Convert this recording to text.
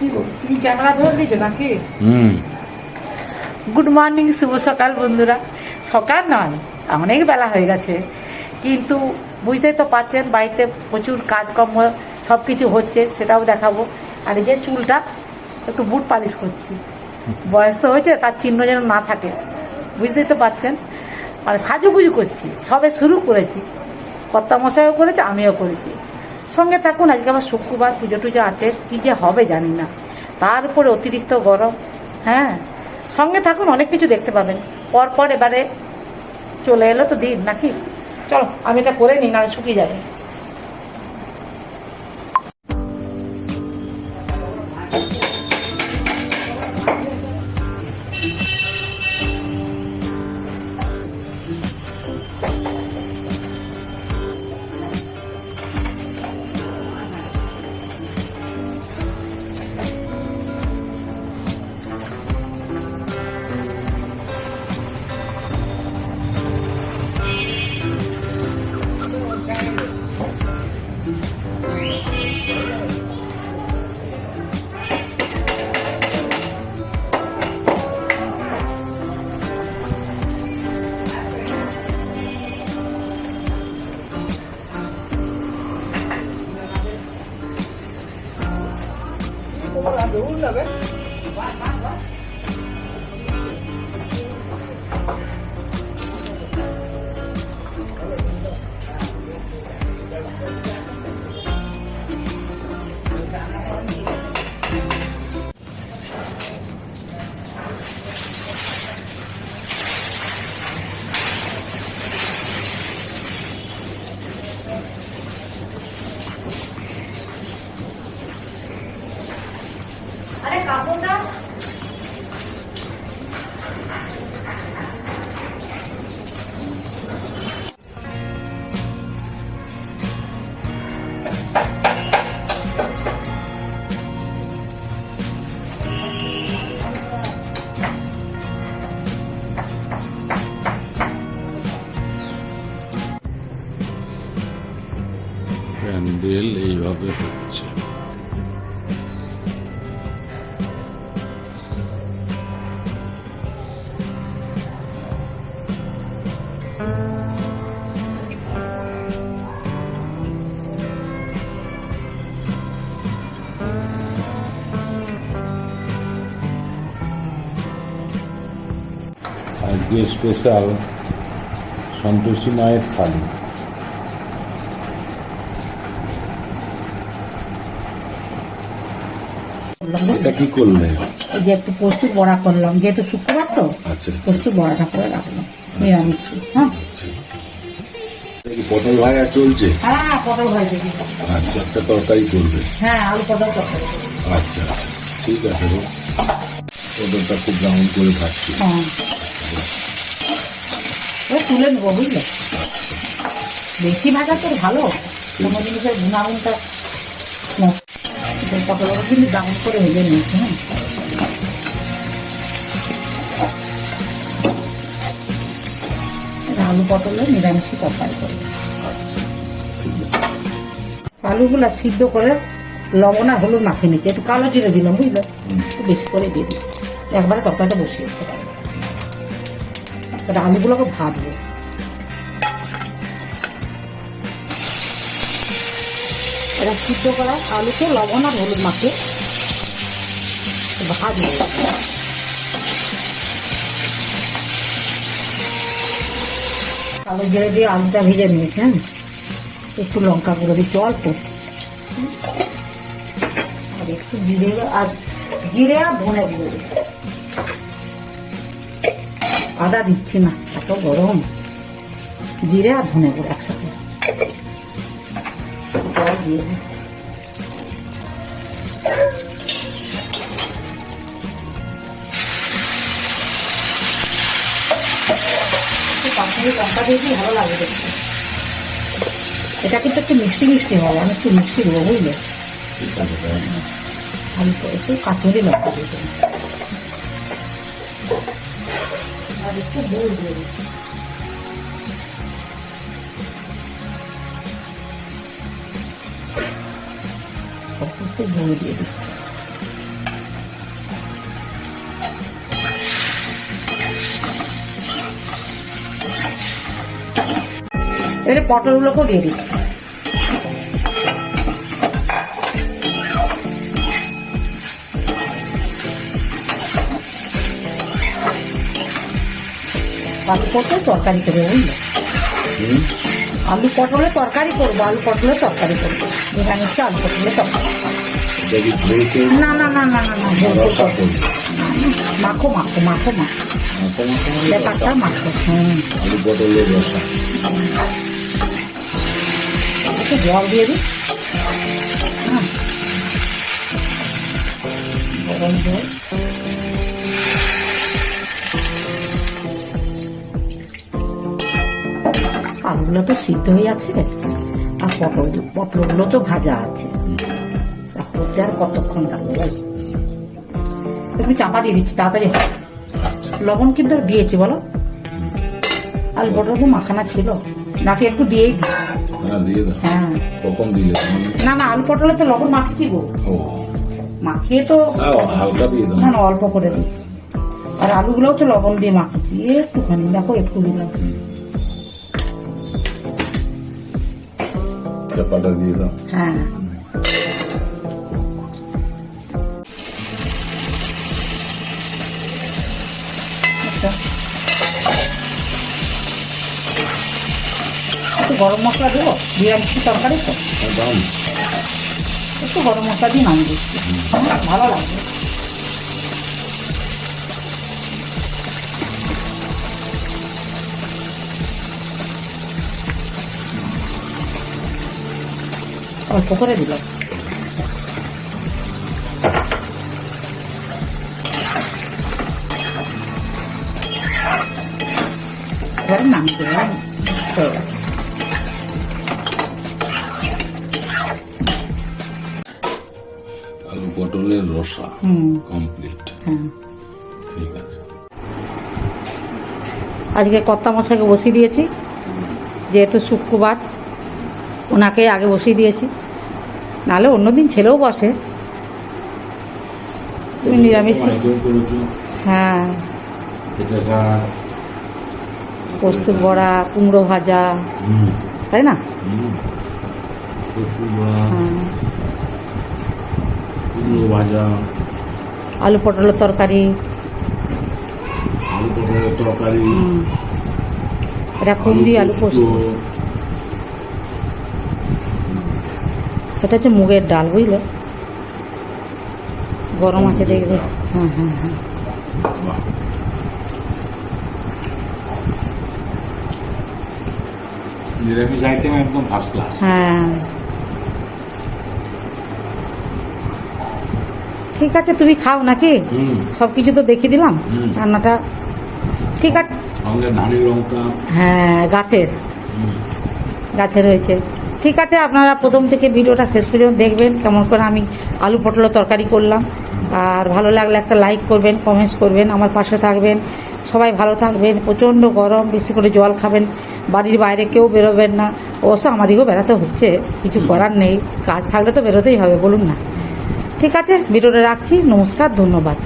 তুমি ক্যামেরা ধরে দিয়েছ নাকি? হুম। গুড মর্নিং শুভ সকাল বন্ধুরা। সকাল নয় অনেক বেলা হয়ে গেছে। কিন্তু বুঝতেই তো পারছেন বাড়িতে প্রচুর কাজকর্ম সব কিছু হচ্ছে সেটাও দেখাবো। আর এই যে চুলটা একটু বুট পালিশ করছি। বয়স তো হয়েছে তার চিহ্ন যেন না থাকে। বুঝতেই তো পারছেন? মানে সাজুগুজু করছি সবে শুরু করেছি। কর্তা মশাইও করেছে আমিও করেছি। সঙ্গে থাকুন, আজকে আবার শুক্রবার, পুজো টুজো আছে, কী যে হবে জানি না। তারপরে অতিরিক্ত গরম হ্যাঁ? সঙ্গে থাকুন, অনেক কিছু দেখতে পাবেন। পরপর এবারে চলে এলো তো দিন, নাকি? চলো, আমি এটা করে নিই না শুকিয়ে যাবে। আরে প্যান্ডেল এইভাবে হচ্ছে। আজকে স্পেশাল সন্তোষী মায়ের থালি? এটা কি করলে? যে একটু পোস্ত বড়া করলাম। যেহেতু শুক্রবার তো আচ্ছা। পোস্ত বড়াটা করে রাখলাম। নিরামিষ হ্যাঁ। এটা কি পটল ভাজা চলছে? হ্যাঁ পটল ভাজি আচ্ছা একটা তরকারি করবে। হ্যাঁ আলু পটল তরকারি আচ্ছা আচ্ছা। ঠিক আছে পটলটা খুব ব্রাউন করে ভাজছি হ্যাঁ। তুলে বুঝলে? বেশি ভাজা ভালো। কোনো জিনিসের গুণাগুণটা। এই পটলগুলো কিন্তু দাম করে হ্যাঁ। আলু পটলের নিরামিষই তরকারি করব আলুগুলা সিদ্ধ করে লবণ আর হলুদ মাখিয়ে নিচ্ছি একটু কালো জিরে দিলাম, বুঝলে? বেশি করে দিয়ে দিচ্ছি। একবারে তরকারিটা বসিয়ে দিতে পারব। আলুগুলোকে ভাজবো এটা সিদ্ধ করা আলুকে লবণ আর হলুদ মাখিয়ে ভাজবো। কালো জিরে দিয়ে আলুটা ভেজে নিয়েছি হ্যাঁ? একটু লঙ্কা গুঁড়ো দিচ্ছি, অল্প। আর একটু জিরে আর জিরে আর ধনে গুঁড়ো। আদা দিচ্ছি না এত গরম। জিরে আর ধনে গুঁড়ো একসাথে। জল দিয়ে একটু কাশ্মীরি লঙ্কা দিয়ে ভালো লাগে দেখতে। এটা কিন্তু একটু মিষ্টি মিষ্টি হবে আমি একটু মিষ্টি দেবো বুঝলে? ঠিক আমি তো একটু কাশ্মীরি লঙ্কা দিয়ে একটু পটল গুলোকেও দিয়ে দিচ্ছি আলু পটল তরকারি করে বুঝলো আলু পটলে তরকারি করব আলু পটলে তরকারি করব। নিরামিষে আলু পটলে তরকারি। না না না না না না মাখো মাখো মাখো মাখো ব্যাপারটা মাখো। আলু পটলের রসা। একটু জল দিয়ে দিই। হ্যাঁ। গরম জল। আলুগুলো তো সিদ্ধ হয়ে আছে। আর পটল পটলগুলো তো ভাজা আছে। হতে আর কতক্ষণ লাগবে? একটু চাপা দিয়ে দিচ্ছি তাড়াতাড়ি লবণ কিন্তু দিয়েছি বলো? আলু পটল তো মাখানা ছিল। নাকি একটু দিয়েই হ্যাঁ? না না আলু পটলে তো লবণ মাখছি গো। মাখিয়ে তো না না অল্প করে দিই। আর আলুগুলোও তো লবণ দিয়ে মাখিয়েছি। একটুখানি দেখো একটু দিলাম। চাপাটা দিয়ে দাও। হ্যাঁ। আচ্ছা। গরম মশলা দেবো বিরিয়ানি তরকারি তো। আর একটু গরম মশলা দিয়ে নাম দিচ্ছি। ভালো লাগবে। অল্প করে দিলাম এবারে নামিয়ে দিলাম আলু পটলের রসা কমপ্লিট হ্যাঁ। ঠিক আছে। আজকে কর্তা মশাকে বসিয়ে দিয়েছি যেহেতু শুক্রবার। ওনাকে আগে বসিয়ে দিয়েছি। নাহলে অন্যদিন ছেলেও বসে। তুমি নিরামিষ। হ্যাঁ। এটা শাক পোস্তুর বড়া কুমড়ো ভাজা। তাই না? হ্যাঁ। আলু পটলের তরকারি। আলু পটলের তরকারি। এটা কুমড়ি আলু পোস্ত। এটা হচ্ছে মুগের ডাল বুঝলে? গরম আছে দেখবে। হ্যাঁ হ্যাঁ হ্যাঁ নিরামিষ আইটেম একদম ফার্স্ট ক্লাস হ্যাঁ। ঠিক আছে তুমি খাও নাকি? সব কিছু তো দেখিয়ে দিলাম। রান্নাটা ঠিক আছে হ্যাঁ গাছের। গাছের হয়েছে ঠিক আছে, আপনারা প্রথম থেকে ভিডিওটা শেষ পর্যন্ত দেখবেন। কেমন করে আমি আলু পটল তরকারি করলাম। আর ভালো লাগলে একটা লাইক করবেন কমেন্টস করবেন, আমার পাশে থাকবেন। সবাই ভালো থাকবেন, প্রচণ্ড গরম, বেশি করে জল খাবেন। বাড়ির বাইরে কেউ বেরোবেন না। অবশ্য আমাদেরকেও বেড়াতে হচ্ছে, কিছু করার নেই। কাজ থাকলে তো বেরোতেই হবে, বলুন না। ঠিক আছে, ভিডিওটা রাখছি, নমস্কার, ধন্যবাদ।